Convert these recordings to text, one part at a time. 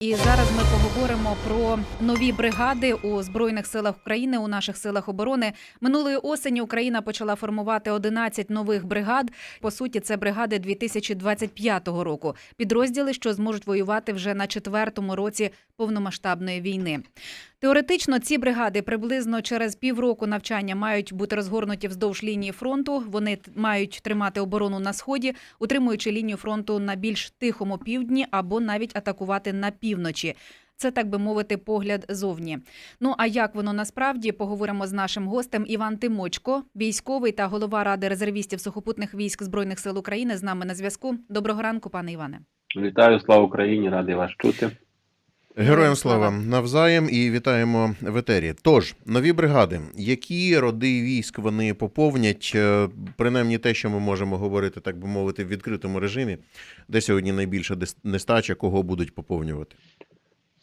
І зараз ми поговоримо про нові бригади у збройних силах України у наших силах оборони. Минулої осені Україна почала формувати 11 нових бригад. По суті, це бригади 2025 року. Підрозділи, що зможуть воювати вже на четвертому році повномасштабної війни. Теоретично ці бригади приблизно через півроку навчання мають бути розгорнуті вздовж лінії фронту. Вони мають тримати оборону на сході, утримуючи лінію фронту на більш тихому півдні або навіть атакувати на півночі. Це так би мовити, погляд зовні. Ну а як воно насправді поговоримо з нашим гостем Іван Тимочко, військовий та голова ради резервістів сухопутних військ збройних сил України. З нами на зв'язку. Доброго ранку, пане Іване. Вітаю, слава Україні, радий вас чути. Героям слава навзаєм і вітаємо в етері. Тож, нові бригади, які роди військ вони поповнять, Е, принаймні те, що ми можемо говорити, так би мовити, в відкритому режимі, де сьогодні найбільша нестача, кого будуть поповнювати.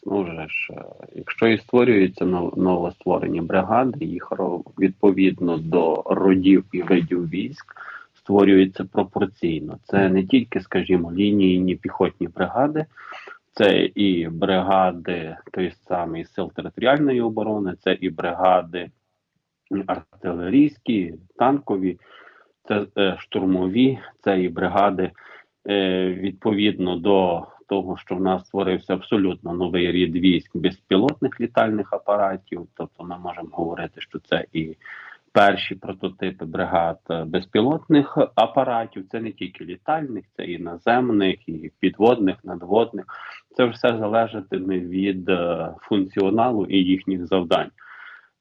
Ну вже ж, е, якщо і створюються новостворені бригади, їх відповідно до родів і видів військ створюється пропорційно. Це не тільки, скажімо, лінійні піхотні бригади, це і бригади той самий сил територіальної оборони, це і бригади артилерійські, танкові, це е, штурмові, це і бригади е, відповідно до того, що в нас створився абсолютно новий рід військ безпілотних літальних апаратів. Тобто, ми можемо говорити, що це і перші прототипи бригад е, безпілотних апаратів. Це не тільки літальних, це і наземних, і підводних, надводних. Це все залежатиме від е, функціоналу і їхніх завдань.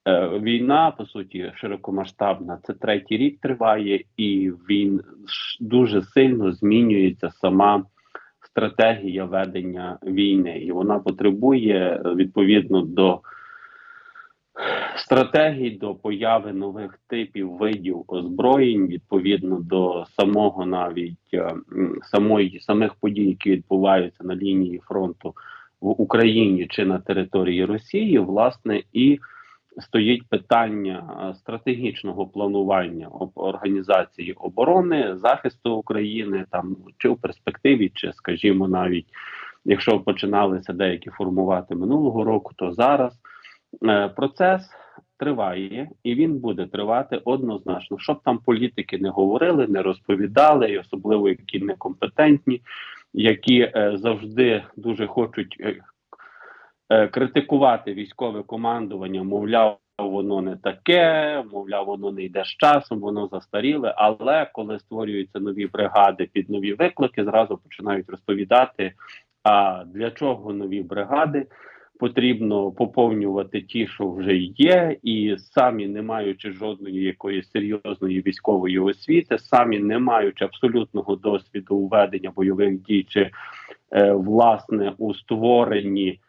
Е, Війна, по суті, широкомасштабна. Це третій рік триває, і він дуже сильно змінюється сама стратегія ведення війни, і вона потребує відповідно до стратегій, до появи нових типів видів озброєнь, відповідно до самого навіть е, самої самих подій, які відбуваються на лінії фронту в Україні чи на території Росії, власне, і стоїть питання е, стратегічного планування організації оборони, захисту України, там чи в перспективі, чи скажімо, навіть якщо починалися деякі формувати минулого року, то зараз процес триває і він буде тривати однозначно. Щоб там політики не говорили, не розповідали, і особливо які некомпетентні, які е, завжди дуже хочуть е, е, критикувати військове командування, мовляв, воно не таке, мовляв, воно не йде з часом, воно застаріле. Але коли створюються нові бригади під нові виклики, зразу починають розповідати. А для чого нові бригади? Потрібно поповнювати ті, що вже є, і самі не маючи жодної якоїсь серйозної військової освіти, самі не маючи абсолютного досвіду у ведення бойових дій чи е, власне у створенні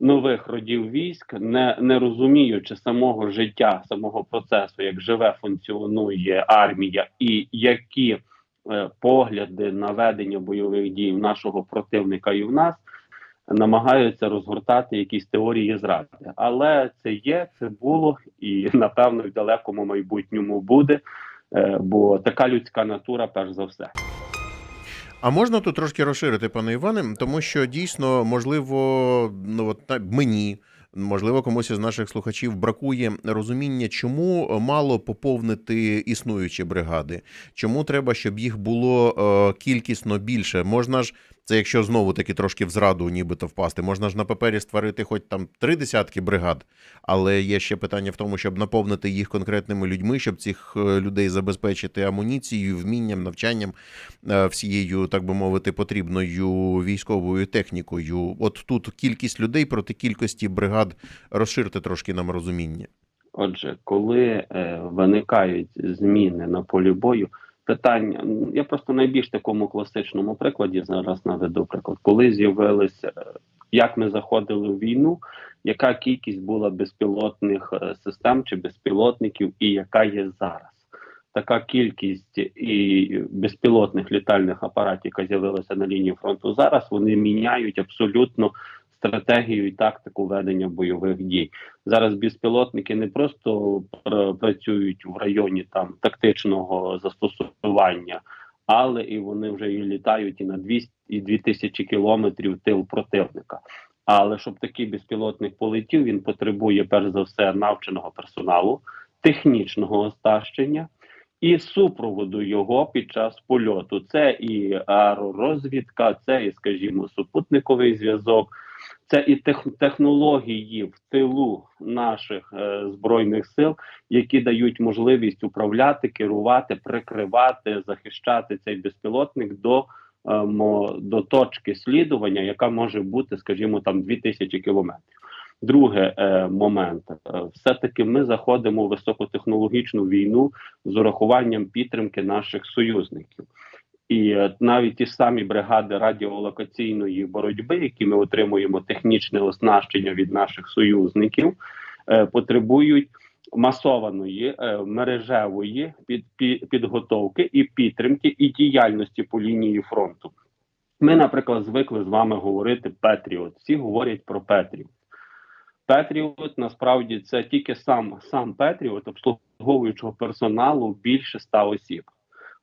нових родів військ, не, не розуміючи самого життя, самого процесу, як живе, функціонує армія, і які е, погляди на ведення бойових дій в нашого противника і в нас. Намагаються розгортати якісь теорії зради, але це є, це було і напевно в далекому майбутньому буде, е, бо така людська натура, перш за все. А можна тут трошки розширити, пане Іване, тому що дійсно, можливо, ну от мені. Можливо, комусь із наших слухачів бракує розуміння, чому мало поповнити існуючі бригади, чому треба, щоб їх було е, кількісно більше. Можна ж це, якщо знову таки трошки в зраду, нібито впасти, можна ж на папері створити хоч там три десятки бригад, але є ще питання в тому, щоб наповнити їх конкретними людьми, щоб цих е, людей забезпечити амуніцією, вмінням, навчанням е, всією, так би мовити, потрібною військовою технікою. От тут кількість людей проти кількості бригад розширте трошки нам розуміння. Отже, коли е, виникають зміни на полі бою, питання м, я просто найбільш такому класичному прикладі зараз наведу приклад, коли з'явилися, е, як ми заходили в війну, яка кількість була безпілотних е, систем чи безпілотників, і яка є зараз. Така кількість і безпілотних літальних апаратів, яка з'явилася на лінії фронту зараз, вони міняють абсолютно стратегію і тактику ведення бойових дій. Зараз безпілотники не просто пр- працюють в районі там тактичного застосування, але і вони вже і літають і на 200, і 2000 кілометрів тил противника. Але щоб такий безпілотник полетів, він потребує перш за все навченого персоналу, технічного оснащення і супроводу його під час польоту. Це і аеророзвідка, це і, скажімо, супутниковий зв'язок, це і тех, технології в тилу наших е, збройних сил, які дають можливість управляти, керувати, прикривати, захищати цей безпілотник до, е, до точки слідування, яка може бути, скажімо, там 2000 кілометрів. Друге е, момент, е, все-таки ми заходимо у високотехнологічну війну з урахуванням підтримки наших союзників. І е, навіть ті самі бригади радіолокаційної боротьби, які ми отримуємо технічне оснащення від наших союзників, е, потребують масованої е, мережевої під, під, підготовки і підтримки і діяльності по лінії фронту. Ми, наприклад, звикли з вами говорити Петріот. Всі говорять про Петріот. Петріот насправді це тільки сам сам Петріот обслуговуючого персоналу більше 100 осіб.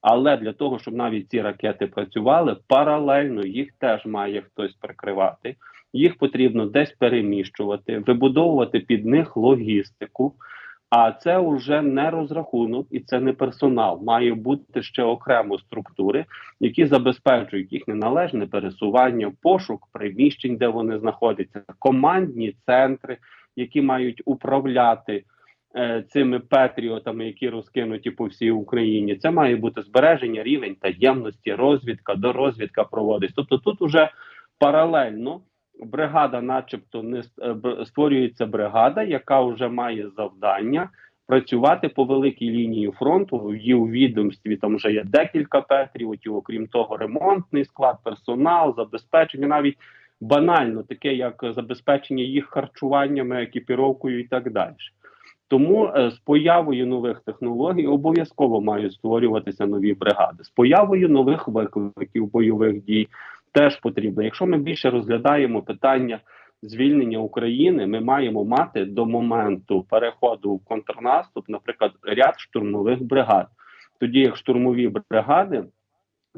Але для того, щоб навіть ці ракети працювали, паралельно їх теж має хтось прикривати. Їх потрібно десь переміщувати, вибудовувати під них логістику. А це вже не розрахунок і це не персонал. Має бути ще окремо структури, які забезпечують їхнє належне пересування, пошук приміщень, де вони знаходяться, командні центри, які мають управляти цими патріотами, які розкинуті по всій Україні. Це має бути збереження рівень таємності, розвідка, дорозвідка проводить. Тобто тут уже паралельно бригада, начебто, не е, створюється бригада, яка вже має завдання. Працювати по великій лінії фронту її відомстві там вже є декілька патріотів, окрім того, ремонтний склад, персонал, забезпечення, навіть банально таке, як забезпечення їх харчуваннями, екіпіровкою і так далі. Тому е, з появою нових технологій обов'язково мають створюватися нові бригади. З появою нових викликів бойових дій теж потрібно. Якщо ми більше розглядаємо питання звільнення України, ми маємо мати до моменту переходу в контрнаступ, наприклад, ряд штурмових бригад. Тоді як штурмові бригади,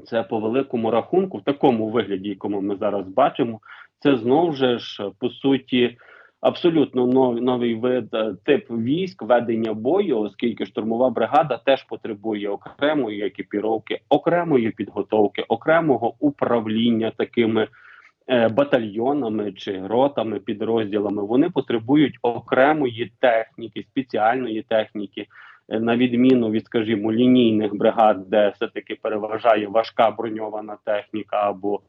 це по великому рахунку, в такому вигляді, якому ми зараз бачимо, це знову ж по суті. Абсолютно новий, вид е, тип військ ведення бою, оскільки штурмова бригада теж потребує окремої екіпіровки, окремої підготовки, окремого управління такими е, батальйонами чи ротами, підрозділами. Вони потребують окремої техніки, спеціальної техніки, е, на відміну від, скажімо, лінійних бригад, де все таки переважає важка броньована техніка або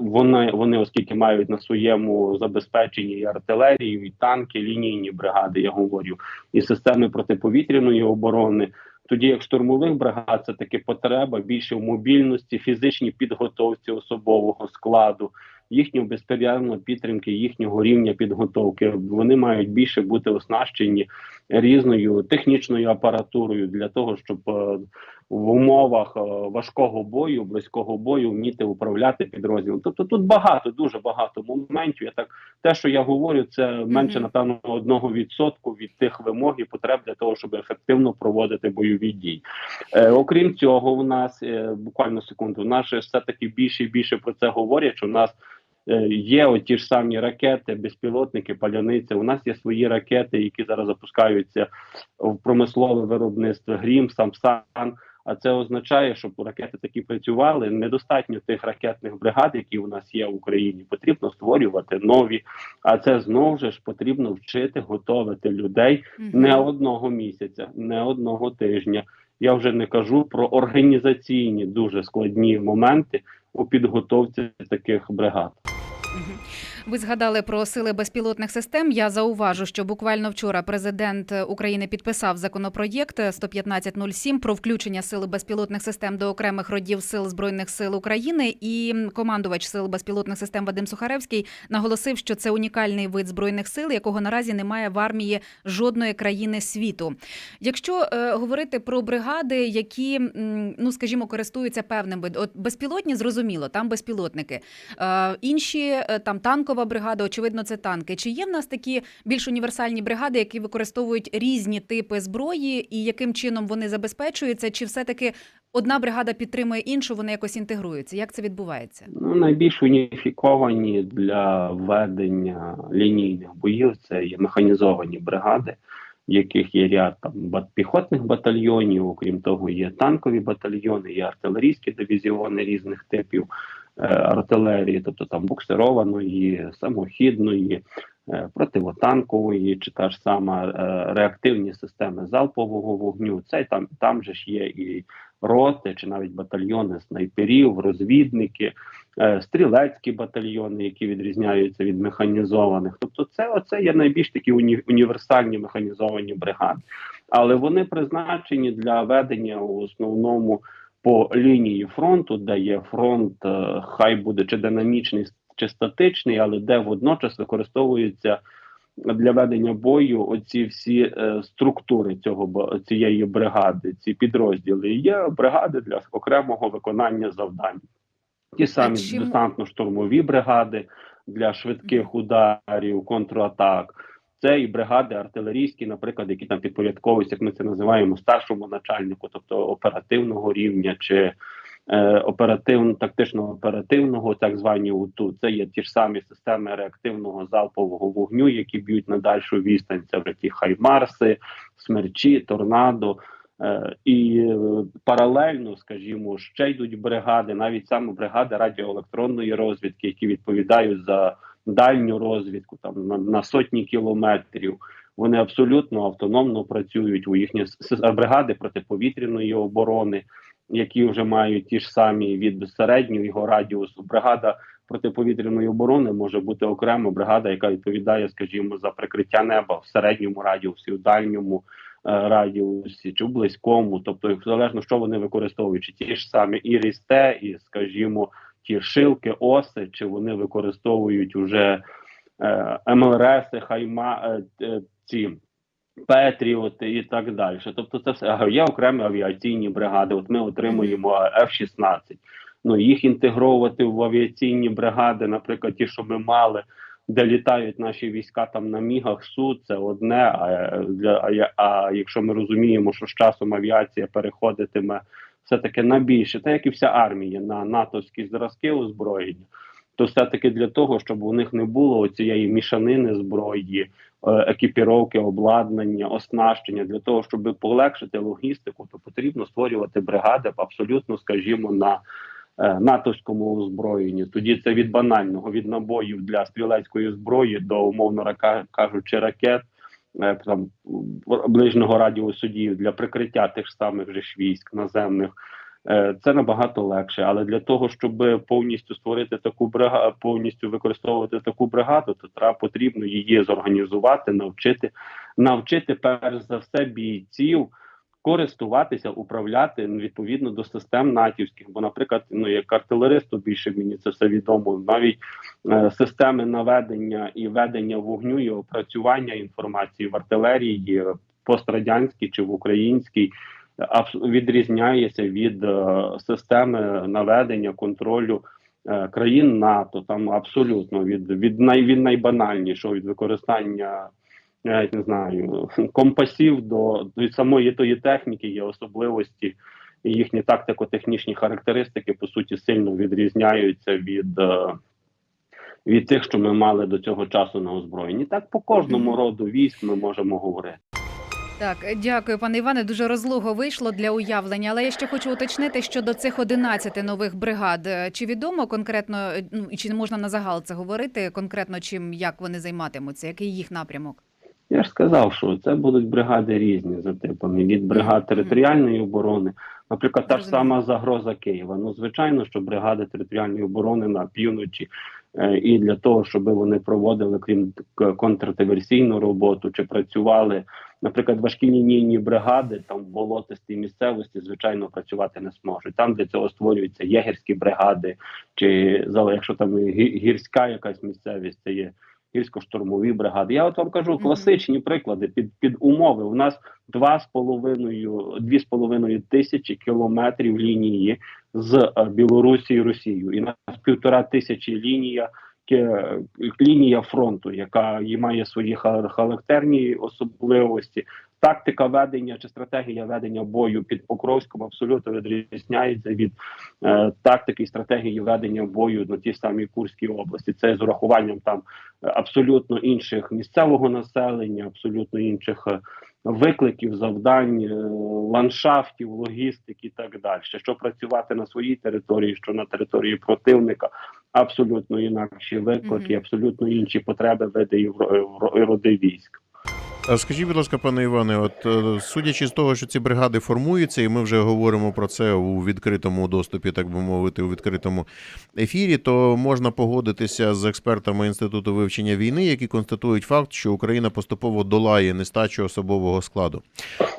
Вони, вони, оскільки мають на своєму забезпеченні і артилерію, і танки, лінійні бригади, я говорю, і системи протиповітряної оборони. Тоді як штурмових бригад це таки потреба більше в мобільності, фізичній підготовці особового складу, їхньої безперервної підтримки, їхнього рівня підготовки. Вони мають більше бути оснащені різною технічною апаратурою для того, щоб е, в умовах е, важкого бою, близького бою вміти управляти підрозділом. Тобто тут багато, дуже багато моментів. Я так те, що я говорю, це менше напевно одного відсотку від тих вимог і потреб для того, щоб ефективно проводити бойові дії. Е, окрім цього, у нас е, буквально секунду, у нас все таки більше і більше про це говорять. що У нас є оті ж самі ракети, безпілотники, паляниця. У нас є свої ракети, які зараз запускаються в промислове виробництво Грім, Самсан. А це означає, щоб ракети такі працювали. Недостатньо тих ракетних бригад, які у нас є в Україні. Потрібно створювати нові. А це знову ж потрібно вчити готовити людей не одного місяця, не одного тижня. Я вже не кажу про організаційні дуже складні моменти у підготовці таких бригад. Mm-hmm. Ви згадали про сили безпілотних систем. Я зауважу, що буквально вчора президент України підписав законопроєкт 11507 про включення сил безпілотних систем до окремих родів сил збройних сил України. І командувач сил безпілотних систем Вадим Сухаревський наголосив, що це унікальний вид збройних сил, якого наразі немає в армії жодної країни світу. Якщо е, говорити про бригади, які ну скажімо користуються певним видом, от безпілотні, зрозуміло, там безпілотники. Е, інші е, там танкова бригада, очевидно, це танки. Чи є в нас такі більш універсальні бригади, які використовують різні типи зброї, і яким чином вони забезпечуються? Чи все-таки одна бригада підтримує іншу, вони якось інтегруються? Як це відбувається? Ну, найбільш уніфіковані для ведення лінійних боїв це є механізовані бригади, яких є ряд там піхотних батальйонів, окрім того, є танкові батальйони, є артилерійські дивізіони різних типів артилерії, тобто там буксированої, самохідної, е, противотанкової, чи та ж сама е, реактивні системи залпового вогню. Це там, там же ж є і роти, чи навіть батальйони снайперів, розвідники е, стрілецькі батальйони, які відрізняються від механізованих. Тобто, це оце є найбільш такі уні, універсальні механізовані бригади, але вони призначені для ведення в основному по лінії фронту, де є фронт, е, хай буде чи динамічний, чи статичний, але де водночас використовуються. Для ведення бою оці всі е, структури цього цієї бригади, ці підрозділи є бригади для окремого виконання завдань. Ті самі десантно-штурмові бригади для швидких ударів, контратак. Це і бригади артилерійські, наприклад, які там підпорядковуються, як ми це називаємо, старшому начальнику, тобто оперативного рівня чи е, оперативно тактично оперативного, так звані УТУ. Це є ті ж самі системи реактивного залпового вогню, які б'ють на дальшу відстань. Це вже ті хаймарси, смерчі, торнадо. Е, і е, паралельно, скажімо, ще йдуть бригади, навіть саме бригади радіоелектронної розвідки, які відповідають за дальню розвідку там на, на сотні кілометрів. Вони абсолютно автономно працюють у їхні бригади протиповітряної оборони, які вже мають ті ж самі від середнього радіусу. Бригада протиповітряної оборони може бути окрема бригада, яка відповідає, скажімо, за прикриття неба в середньому радіусі, в дальньому е, радіусі чи в близькому, тобто залежно що вони використовують, чи ті ж самі і рісте, і скажімо, ті шилки, оси, чи вони використовують уже е, МЛРСи, хайма е, е, ці. Петріоти і так далі. Тобто, це все є окремі авіаційні бригади. От ми отримуємо F-16. Ну їх інтегровувати в авіаційні бригади, наприклад, ті, що ми мали, де літають наші війська там на мігах су, це одне. А е, для а, а якщо ми розуміємо, що з часом авіація переходитиме все таки на більше, так як і вся армія на натовські зразки озброєння, то все таки для того, щоб у них не було цієї мішанини зброї, е, екіпіровки, обладнання, оснащення для того, щоб полегшити логістику, то потрібно створювати бригади абсолютно, скажімо, на е, натовському озброєнні. Тоді це від банального від набоїв для стрілецької зброї до умовно кажучи ракет. Е, Там ближнього радіусу дії для прикриття тих самих же військ наземних Е, це набагато легше. Але для того, щоб повністю створити таку бригаду, повністю використовувати таку бригаду, то треба потрібно її зорганізувати, навчити, навчити перш за все бійців користуватися, управляти ну, відповідно до систем натівських. Бо, наприклад, ну як артилеристу більше мені це все відомо. Навіть е, системи наведення і ведення вогню і опрацювання інформації в артилерії е, пострадянській чи в українській відрізняється від е, системи наведення контролю е, країн НАТО. Там абсолютно від від, най, від найбанальнішого від використання. Навіть не знаю компасів до від самої тої техніки є особливості, і їхні тактико-технічні характеристики по суті сильно відрізняються від, е, від тих, що ми мали до цього часу на озброєнні. Так по кожному роду військ ми можемо говорити. Так, дякую, пане Іване. Дуже розлого вийшло для уявлення. Але я ще хочу уточнити щодо цих 11 нових бригад. Чи відомо конкретно, ну чи можна на загал це говорити конкретно, чим як вони займатимуться? Який їх напрямок? Я ж сказав, що це будуть бригади різні за типами від бригад територіальної оборони, наприклад, та ж сама загроза Києва. Ну звичайно, що бригади територіальної оборони на півночі, е, і для того, щоб вони проводили крім контрдиверсійну роботу чи працювали, наприклад, важкі лінійні бригади там в болотистій місцевості, звичайно, працювати не зможуть. Там для цього створюються єгерські бригади, чи якщо там гірська якась місцевість, це є гірсько-штурмові бригади. Я от вам кажу класичні приклади під під умови. У нас два з половиною дві з половиною тисячі кілометрів лінії з е, Білорусі і Росією, і нас півтора тисячі лінія лінія фронту, яка і має свої ха- характерні особливості. Тактика ведення чи стратегія ведення бою під Покровськом абсолютно відрізняється від е, тактики і стратегії ведення бою на тій самій Курській області. Це з урахуванням там е, абсолютно інших місцевого населення, абсолютно інших е, викликів, завдань, е, ландшафтів, логістики і так далі. Що працювати на своїй території, що на території противника, абсолютно інакші виклики, абсолютно інші потреби види і роди військ. Скажіть, будь ласка, пане Іване, от е, судячи з того, що ці бригади формуються, і ми вже говоримо про це у відкритому доступі, так би мовити, у відкритому ефірі, то можна погодитися з експертами інституту вивчення війни, які констатують факт, що Україна поступово долає нестачу особового складу.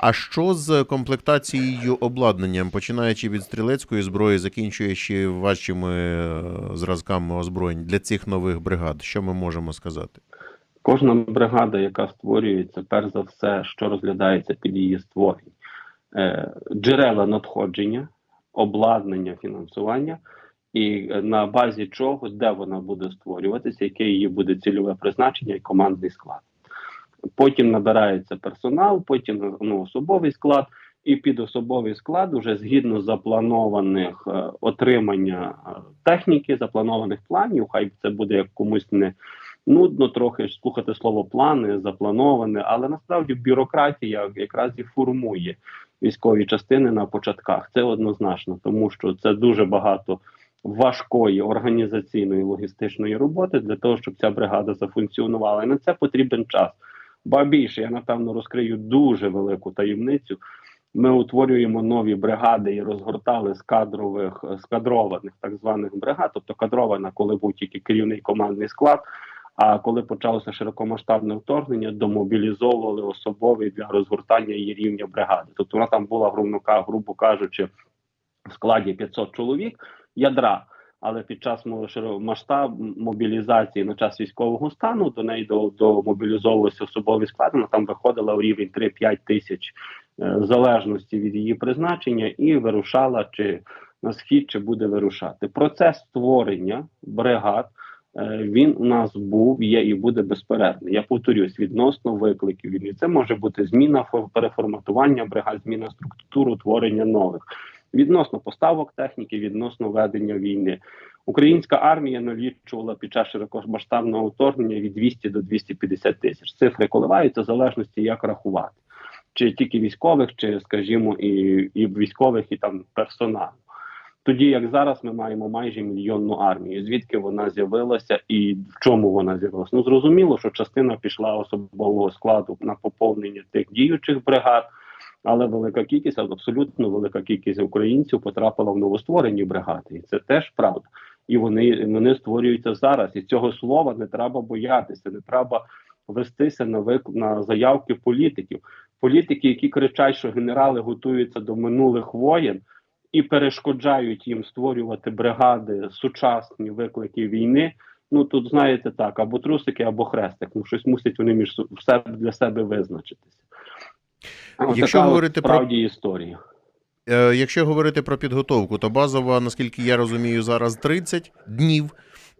А що з комплектацією обладнанням, починаючи від стрілецької зброї, закінчуючи важчими е, зразками озброєнь для цих нових бригад? Що ми можемо сказати? Кожна бригада, яка створюється, перш за все, що розглядається під її створення, е, джерела надходження, обладнання, фінансування, і е, на базі чого, де вона буде створюватися, яке її буде цільове призначення і командний склад. Потім набирається персонал, потім ну, особовий склад, і під особовий склад, уже згідно запланованих е, отримання е, техніки, запланованих планів, хай це буде як комусь не нудно трохи слухати слово плани, заплановане, але насправді бюрократія якраз і формує військові частини на початках. Це однозначно, тому що це дуже багато важкої організаційної логістичної роботи для того, щоб ця бригада зафункціонувала. І на це потрібен час. Ба більше я напевно розкрию дуже велику таємницю. Ми утворюємо нові бригади і розгортали з кадрових з кадрованих так званих бригад, тобто кадрована, коли був тільки керівний командний склад. А коли почалося широкомасштабне вторгнення, домобілізовували особовий для розгортання її рівня бригади. Тобто вона там була грубо, кажучи, в складі 500 чоловік ядра. Але під час масштаб мобілізації на час військового стану до неї до, мобілізовувався особовий склад. Вона там виходила у рівень 3-5 тисяч е, в залежності від її призначення, і вирушала чи на схід, чи буде вирушати. Процес створення бригад він у нас був, є і буде безперервний. Я повторюсь, відносно викликів війни. Це може бути зміна переформатування бригад, зміна структури, утворення нових. Відносно поставок техніки, відносно ведення війни. Українська армія налічувала під час широкомасштабного вторгнення від 200 до 250 тисяч. Цифри коливаються в залежності, як рахувати, чи тільки військових, чи, скажімо, і, і військових, і там персоналу. Тоді як зараз ми маємо майже мільйонну армію. Звідки вона з'явилася і в чому вона з'явилася? Ну зрозуміло, що частина пішла особового складу на поповнення тих діючих бригад, але велика кількість, абсолютно велика кількість українців потрапила в новостворені бригади, і це теж правда. І вони, вони створюються зараз. І цього слова не треба боятися, не треба вестися на вик... на заявки політиків. Політики, які кричать, що генерали готуються до минулих воєн і перешкоджають їм створювати бригади сучасні виклики війни. Ну тут знаєте так, або трусики, або хрестик. Ну щось мусять вони між себе для себе визначитися. Якщо така говорити говорити про- справді історія. Е, Якщо говорити про підготовку, то базова, наскільки я розумію, зараз 30 днів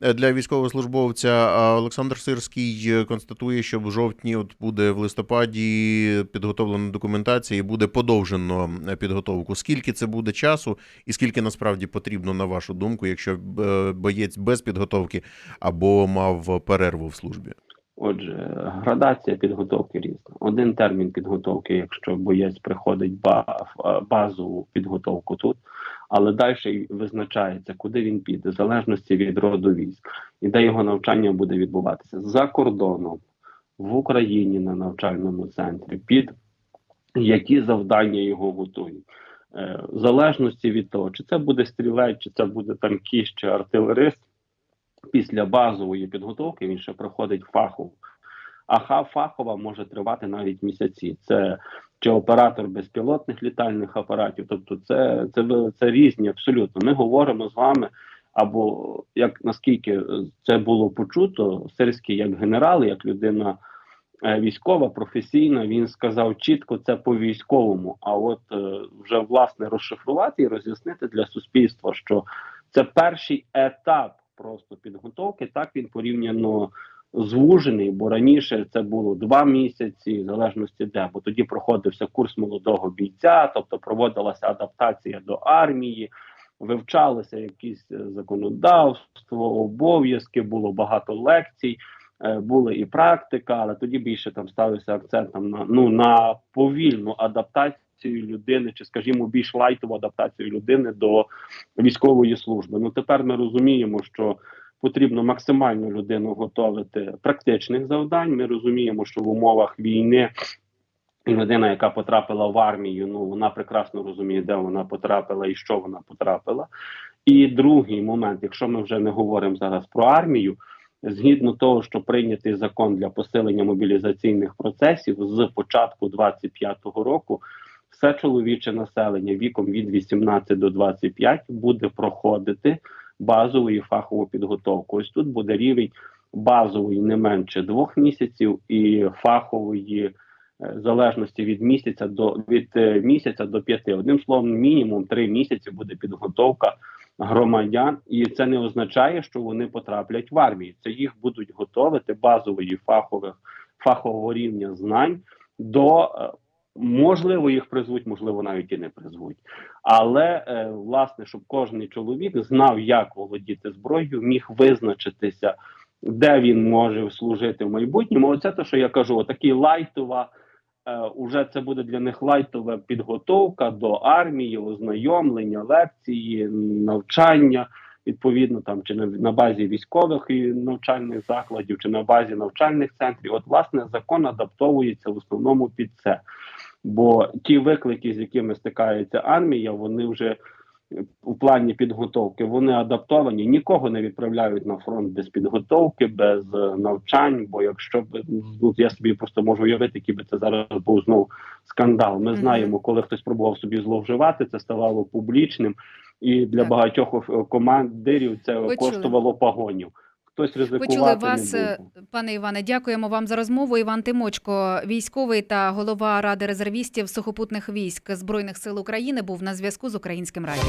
для військовослужбовця. Олександр Сирський е, констатує, що в жовтні от буде в листопаді підготовлена документація і буде подовжено е, підготовку. Скільки це буде часу, і скільки насправді потрібно, на вашу думку, якщо е, боєць без підготовки або мав перерву в службі? Отже, градація підготовки різна. Один термін підготовки, якщо боєць приходить ба- базову підготовку тут, але далі визначається, куди він піде, в залежності від роду військ, і де його навчання буде відбуватися за кордоном, в Україні на навчальному центрі, під які завдання його готують. Е, В залежності від того, чи це буде стрілець, чи це буде танкіст, чи артилерист, після базової підготовки він ще проходить фахову. А фахова може тривати навіть місяці. Це чи оператор безпілотних літальних апаратів, тобто це, це, це різні абсолютно. Ми говоримо з вами, або як наскільки це було почуто, Сирський як генерал, як людина е, військова, професійна, він сказав чітко це по військовому. А от е, вже власне розшифрувати і роз'яснити для суспільства, що це перший етап просто підготовки, так він порівняно звужений, бо раніше це було два місяці, в залежності де, бо тоді проходився курс молодого бійця, тобто проводилася адаптація до армії, вивчалося якісь е, законодавство, обов'язки, було багато лекцій. е, Була і практика, але тоді більше там ставився акцентом на ну на повільну адаптацію людини, чи скажімо, більш лайтову адаптацію людини до військової служби. Ну тепер ми розуміємо, що потрібно максимально людину готувати практичних завдань. Ми розуміємо, що в умовах війни людина, яка потрапила в армію, ну вона прекрасно розуміє, де вона потрапила і що вона потрапила. І другий момент, якщо ми вже не говоримо зараз про армію, згідно того, що прийнятий закон для посилення мобілізаційних процесів з початку 25-го року. Все чоловіче населення віком від 18 до 25 буде проходити базову і фахову підготовку. Ось тут буде рівень базової не менше двох місяців і фахової е, залежності від місяця до від е, місяця до п'яти. Одним словом, мінімум три місяці буде підготовка громадян, і це не означає, що вони потраплять в армію. Це їх будуть готовити базової фахових фахового рівня знань до е, можливо їх призвуть, можливо, навіть і не призвуть. Але е, власне, щоб кожен чоловік знав, як володіти зброєю, міг визначитися, де він може служити в майбутньому. Оце те, що я кажу, такий лайтова. е, Уже це буде для них лайтова підготовка до армії, ознайомлення, лекції, навчання. Відповідно, там чи на, на базі військових і навчальних закладів, чи на базі навчальних центрів. От, власне, закон адаптовується в основному під це. Бо ті виклики, з якими стикається армія, вони вже у плані підготовки вони адаптовані. Нікого не відправляють на фронт без підготовки, без е, навчань. Бо якщо б ну я собі просто можу уявити, який би це зараз був знов скандал. Ми знаємо, коли хтось пробував собі зловживати, це ставало публічним, і для Так. багатьох е, командирів це Почули. коштувало погонів. Хтось ризикувати Почули вас, не буде. пане Іване. Дякуємо вам за розмову. Іван Тимочко, військовий та голова ради резервістів сухопутних військ збройних сил України, був на зв'язку з українським радіо.